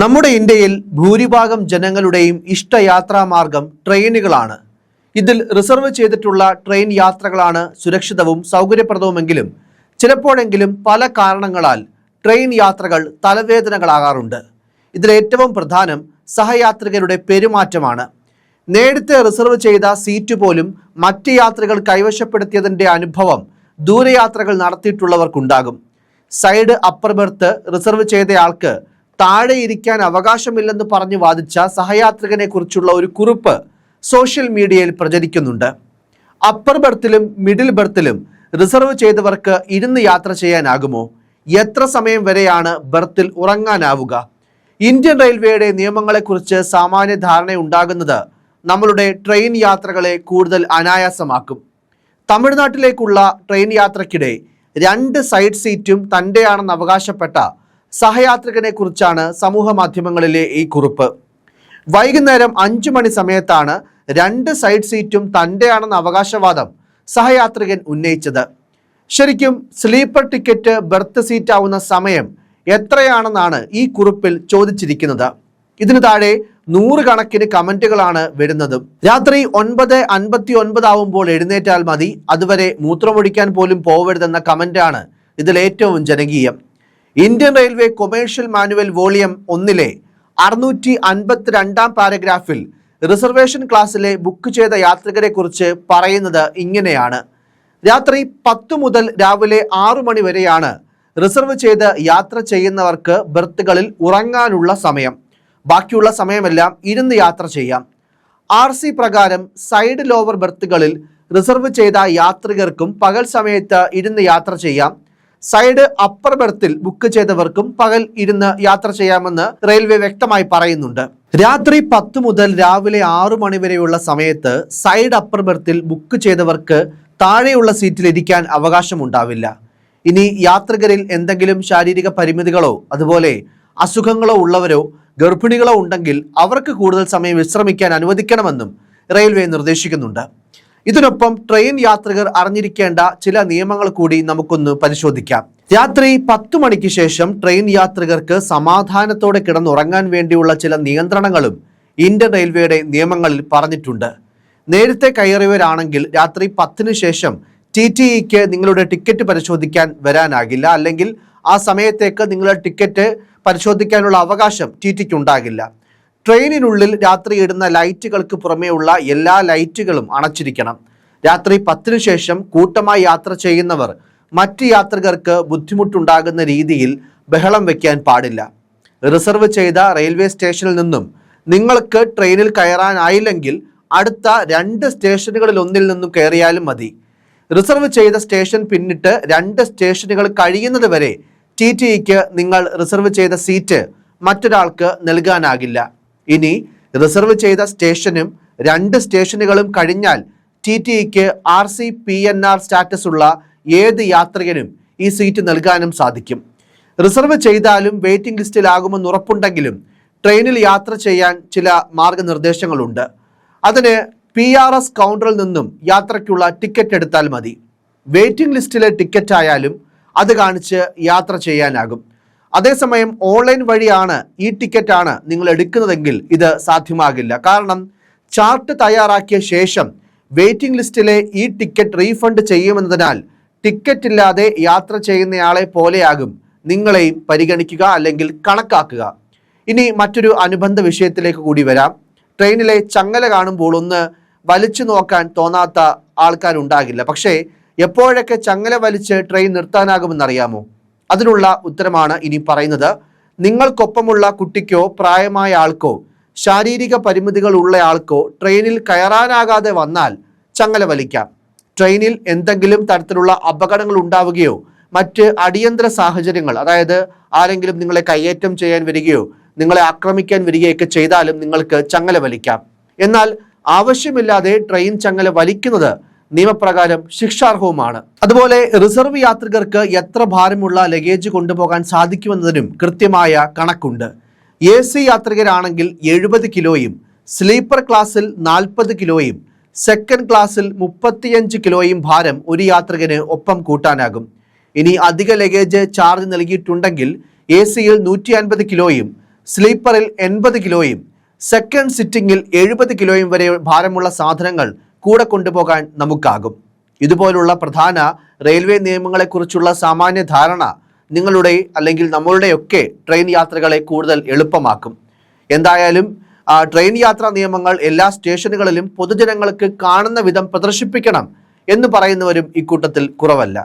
നമ്മുടെ ഇന്ത്യയിൽ ഭൂരിഭാഗം ജനങ്ങളുടെയും ഇഷ്ടയാത്രാമാർഗം ട്രെയിനുകളാണ്. ഇതിൽ റിസർവ് ചെയ്തിട്ടുള്ള ട്രെയിൻ യാത്രകളാണ് സുരക്ഷിതവും സൗകര്യപ്രദവുമെങ്കിലും ചിലപ്പോഴെങ്കിലും പല കാരണങ്ങളാൽ ട്രെയിൻ യാത്രകൾ തലവേദനകളാകാറുണ്ട്. ഇതിലേറ്റവും പ്രധാനം സഹയാത്രികരുടെ പെരുമാറ്റമാണ്. നേരത്തെ റിസർവ് ചെയ്ത സീറ്റ് പോലും മറ്റ് യാത്രകൾ കൈവശപ്പെടുത്തിയതിന്റെ അനുഭവം ദൂരയാത്രകൾ നടത്തിയിട്ടുള്ളവർക്കുണ്ടാകും. സൈഡ് അപ്പർ ബെർത്ത് റിസർവ് ചെയ്തയാൾക്ക് താഴെ ഇരിക്കാൻ അവകാശമില്ലെന്ന് പറഞ്ഞ് വാദിച്ച സഹയാത്രികനെ കുറിച്ചുള്ള ഒരു കുറിപ്പ് സോഷ്യൽ മീഡിയയിൽ പ്രചരിക്കുന്നുണ്ട്. അപ്പർ ബർത്തിലും മിഡിൽ ബർത്തിലും റിസർവ് ചെയ്തവർക്ക് ഇരുന്ന് യാത്ര ചെയ്യാനാകുമോ? എത്ര സമയം വരെയാണ് ബർത്തിൽ ഉറങ്ങാനാവുക? ഇന്ത്യൻ റെയിൽവേയുടെ നിയമങ്ങളെക്കുറിച്ച് സാമാന്യ ധാരണ ഉണ്ടാകുന്നത് നമ്മളുടെ ട്രെയിൻ യാത്രകളെ കൂടുതൽ അനായാസമാക്കും. തമിഴ്നാട്ടിലേക്കുള്ള ട്രെയിൻ യാത്രക്കിടെ രണ്ട് സൈഡ് സീറ്റും തന്റെയാണെന്ന് അവകാശപ്പെട്ട സഹയാത്രികനെ കുറിച്ചാണ് സമൂഹ മാധ്യമങ്ങളിലെ ഈ കുറിപ്പ്. വൈകുന്നേരം അഞ്ചു മണി സമയത്താണ് രണ്ട് സൈഡ് സീറ്റും തന്റെയാണെന്ന അവകാശവാദം സഹയാത്രികൻ ഉന്നയിച്ചത്. ശരിക്കും സ്ലീപ്പർ ടിക്കറ്റ് ബെർത്ത് സീറ്റാവുന്ന സമയം എത്രയാണെന്നാണ് ഈ കുറിപ്പിൽ ചോദിച്ചിരിക്കുന്നത്. ഇതിനു താഴെ നൂറുകണക്കിന് കമന്റുകളാണ് വരുന്നത്. രാത്രി ഒൻപത് അൻപത്തി ഒൻപതാവുമ്പോൾ എഴുന്നേറ്റാൽ മതി. അതുവരെ മൂത്രമൊഴിക്കാൻ പോലും പോവരുതെന്ന കമന്റാണ് ഇതിൽ ഏറ്റവും ജനകീയം. Indian railway commercial manual volume ഒന്നിലെ അറുന്നൂറ്റി അൻപത്തിരണ്ടാം പാരഗ്രാഫിൽ റിസർവേഷൻ ക്ലാസ്സിലെ ബുക്ക് ചെയ്ത യാത്രികരെ കുറിച്ച് പറയുന്നത് ഇങ്ങനെയാണ്. രാത്രി പത്ത് മുതൽ രാവിലെ ആറു മണി വരെയാണ് റിസർവ് ചെയ്ത് യാത്ര ചെയ്യുന്നവർക്ക് ബർത്തുകളിൽ ഉറങ്ങാനുള്ള സമയം. ബാക്കിയുള്ള സമയമെല്ലാം ഇരുന്ന് യാത്ര ചെയ്യാം. ആർ സി പ്രകാരം സൈഡ് ലോവർ ബർത്തുകളിൽ റിസർവ് ചെയ്ത യാത്രികർക്കും പകൽ സമയത്ത് ഇരുന്ന് യാത്ര ചെയ്യാം. സൈഡ് അപ്പർ ബെർത്തിൽ ബുക്ക് ചെയ്തവർക്കും പകൽ ഇരുന്ന് യാത്ര ചെയ്യാമെന്ന് റെയിൽവേ വ്യക്തമായി പറയുന്നുണ്ട്. രാത്രി പത്ത് മുതൽ രാവിലെ ആറു മണി വരെയുള്ള സമയത്ത് സൈഡ് അപ്പർ ബെർത്തിൽ ബുക്ക് ചെയ്തവർക്ക് താഴെയുള്ള സീറ്റിൽ ഇരിക്കാൻ അവകാശമുണ്ടാവില്ല. ഇനി യാത്രികരിൽ എന്തെങ്കിലും ശാരീരിക പരിമിതികളോ അതുപോലെ അസുഖങ്ങളോ ഉള്ളവരോ ഗർഭിണികളോ ഉണ്ടെങ്കിൽ അവർക്ക് കൂടുതൽ സമയം വിശ്രമിക്കാൻ അനുവദിക്കണമെന്നും റെയിൽവേ നിർദ്ദേശിക്കുന്നുണ്ട്. ഇതിനൊപ്പം ട്രെയിൻ യാത്രികർ അറിഞ്ഞിരിക്കേണ്ട ചില നിയമങ്ങൾ കൂടി നമുക്കൊന്ന് പരിശോധിക്കാം. രാത്രി പത്തു മണിക്ക് ശേഷം ട്രെയിൻ യാത്രികർക്ക് സമാധാനത്തോടെ കിടന്നുറങ്ങാൻ വേണ്ടിയുള്ള ചില നിയന്ത്രണങ്ങളും ഇന്ത്യൻ റെയിൽവേയുടെ നിയമങ്ങളിൽ പറഞ്ഞിട്ടുണ്ട്. നേരത്തെ കയറിയവരാണെങ്കിൽ രാത്രി പത്തിന് ശേഷം ടി ടി ഇക്ക് നിങ്ങളുടെ ടിക്കറ്റ് പരിശോധിക്കാൻ വരാനാകില്ല. അല്ലെങ്കിൽ ആ സമയത്തേക്ക് നിങ്ങളുടെ ടിക്കറ്റ് പരിശോധിക്കാനുള്ള അവകാശം ടി ടിക്ക് ഉണ്ടാകില്ല. ട്രെയിനിനുള്ളിൽ രാത്രി ഇടുന്ന ലൈറ്റുകൾക്ക് പുറമേയുള്ള എല്ലാ ലൈറ്റുകളും അണച്ചിരിക്കണം. രാത്രി പത്തിനു ശേഷം കൂട്ടമായി യാത്ര ചെയ്യുന്നവർ മറ്റ് യാത്രികർക്ക് ബുദ്ധിമുട്ടുണ്ടാകുന്ന രീതിയിൽ ബഹളം വയ്ക്കാൻ പാടില്ല. റിസർവ് ചെയ്ത റെയിൽവേ സ്റ്റേഷനിൽ നിന്നും നിങ്ങൾക്ക് ട്രെയിനിൽ കയറാനായില്ലെങ്കിൽ അടുത്ത രണ്ട് സ്റ്റേഷനുകളിൽ ഒന്നിൽ നിന്നും കയറിയാലും മതി. റിസർവ് ചെയ്ത സ്റ്റേഷൻ പിന്നിട്ട് രണ്ട് സ്റ്റേഷനുകൾ കഴിയുന്നത് വരെ ടി നിങ്ങൾ റിസർവ് ചെയ്ത സീറ്റ് മറ്റൊരാൾക്ക് നൽകാനാകില്ല. ഇനി റിസർവ് ചെയ്ത സ്റ്റേഷനും രണ്ട് സ്റ്റേഷനുകളും കഴിഞ്ഞാൽ T tick R C P N R status ഉള്ള ഏത് യാത്രികനും ഈ സീറ്റ് നൽകാനും സാധിക്കും. റിസർവ് ചെയ്താലും വെയിറ്റിംഗ് ലിസ്റ്റിലാകുമെന്ന് ഉറപ്പുണ്ടെങ്കിലും ട്രെയിനിൽ യാത്ര ചെയ്യാൻ ചില മാർഗനിർദ്ദേശങ്ങളുണ്ട്. അതിന് പി ആർ എസ് കൗണ്ടറിൽ നിന്നും യാത്രയ്ക്കുള്ള ടിക്കറ്റ് എടുത്താൽ മതി. വെയിറ്റിംഗ് ലിസ്റ്റിലെ ടിക്കറ്റ് ആയാലും അത് കാണിച്ച് യാത്ര ചെയ്യാനാകും. അതേസമയം ഓൺലൈൻ വഴിയാണ് ഈ ടിക്കറ്റാണ് നിങ്ങൾ എടുക്കുന്നതെങ്കിൽ ഇത് സാധ്യമാകില്ല. കാരണം ചാർട്ട് തയ്യാറാക്കിയ ശേഷം വെയിറ്റിംഗ് ലിസ്റ്റിലെ ഈ ടിക്കറ്റ് റീഫണ്ട് ചെയ്യുമെന്നതിനാൽ ടിക്കറ്റ് ഇല്ലാതെ യാത്ര ചെയ്യുന്നയാളെ പോലെയാകും നിങ്ങളെയും പരിഗണിക്കുക അല്ലെങ്കിൽ കണക്കാക്കുക. ഇനി മറ്റൊരു അനുബന്ധ വിഷയത്തിലേക്ക് കൂടി വരാം. ട്രെയിനിലെ ചങ്ങല കാണുമ്പോൾ ഒന്ന് വലിച്ചു നോക്കാൻ തോന്നാത്ത ആൾക്കാരുണ്ടാകില്ല. പക്ഷേ എപ്പോഴൊക്കെ ചങ്ങല വലിച്ച് ട്രെയിൻ നിർത്താനാകുമെന്നറിയാമോ? അതിനുള്ള ഉത്തരമാണ് ഇനി പറയുന്നത്. നിങ്ങൾക്കൊപ്പമുള്ള കുട്ടിക്കോ പ്രായമായ ആൾക്കോ ശാരീരിക പരിമിതികൾ ഉള്ള ആൾക്കോ ട്രെയിനിൽ കയറാനാകാതെ വന്നാൽ ചങ്ങല വലിക്കാം. ട്രെയിനിൽ എന്തെങ്കിലും തരത്തിലുള്ള അപകടങ്ങൾ ഉണ്ടാവുകയോ മറ്റ് അടിയന്തര സാഹചര്യങ്ങൾ അതായത് ആരെങ്കിലും നിങ്ങളെ കയ്യേറ്റം ചെയ്യാൻ വരികയോ നിങ്ങളെ ആക്രമിക്കാൻ വരികയൊക്കെ ചെയ്താലും നിങ്ങൾക്ക് ചങ്ങല വലിക്കാം. എന്നാൽ ആവശ്യമില്ലാതെ ട്രെയിൻ ചങ്ങല വലിക്കുന്നത് നിയമപ്രകാരം ശിക്ഷാർഹവുമാണ്. അതുപോലെ റിസർവ് യാത്രികർക്ക് എത്ര ഭാരമുള്ള ലഗേജ് കൊണ്ടുപോകാൻ സാധിക്കുമെന്നതിനും കൃത്യമായ കണക്കുണ്ട്. എ സി യാത്രികരാണെങ്കിൽ എഴുപത് കിലോയും സ്ലീപ്പർ ക്ലാസ്സിൽ നാൽപ്പത് കിലോയും സെക്കൻഡ് ക്ലാസ്സിൽ മുപ്പത്തിയഞ്ച് കിലോയും ഭാരം ഒരു യാത്രികന് ഒപ്പം കൂട്ടാനാകും. ഇനി അധിക ലഗേജ് ചാർജ് നൽകിയിട്ടുണ്ടെങ്കിൽ എ സിയിൽ നൂറ്റി അൻപത് കിലോയും സ്ലീപ്പറിൽ എൺപത് കിലോയും സെക്കൻഡ് സിറ്റിംഗിൽ എഴുപത് കിലോയും വരെ ഭാരമുള്ള സാധനങ്ങൾ കൂടെ കൊണ്ടുപോകാൻ നമുക്കാകും. ഇതുപോലുള്ള പ്രധാന റെയിൽവേ നിയമങ്ങളെക്കുറിച്ചുള്ള സാമാന്യ ധാരണ നിങ്ങളുടെ അല്ലെങ്കിൽ നമ്മളുടെയൊക്കെ ട്രെയിൻ യാത്രകളെ കൂടുതൽ എളുപ്പമാക്കും. എന്തായാലും ട്രെയിൻ യാത്രാ നിയമങ്ങൾ എല്ലാ സ്റ്റേഷനുകളിലും പൊതുജനങ്ങൾക്ക് കാണുന്ന വിധം പ്രദർശിപ്പിക്കണം എന്ന് പറയുന്നവരും ഇക്കൂട്ടത്തിൽ കുറവല്ല.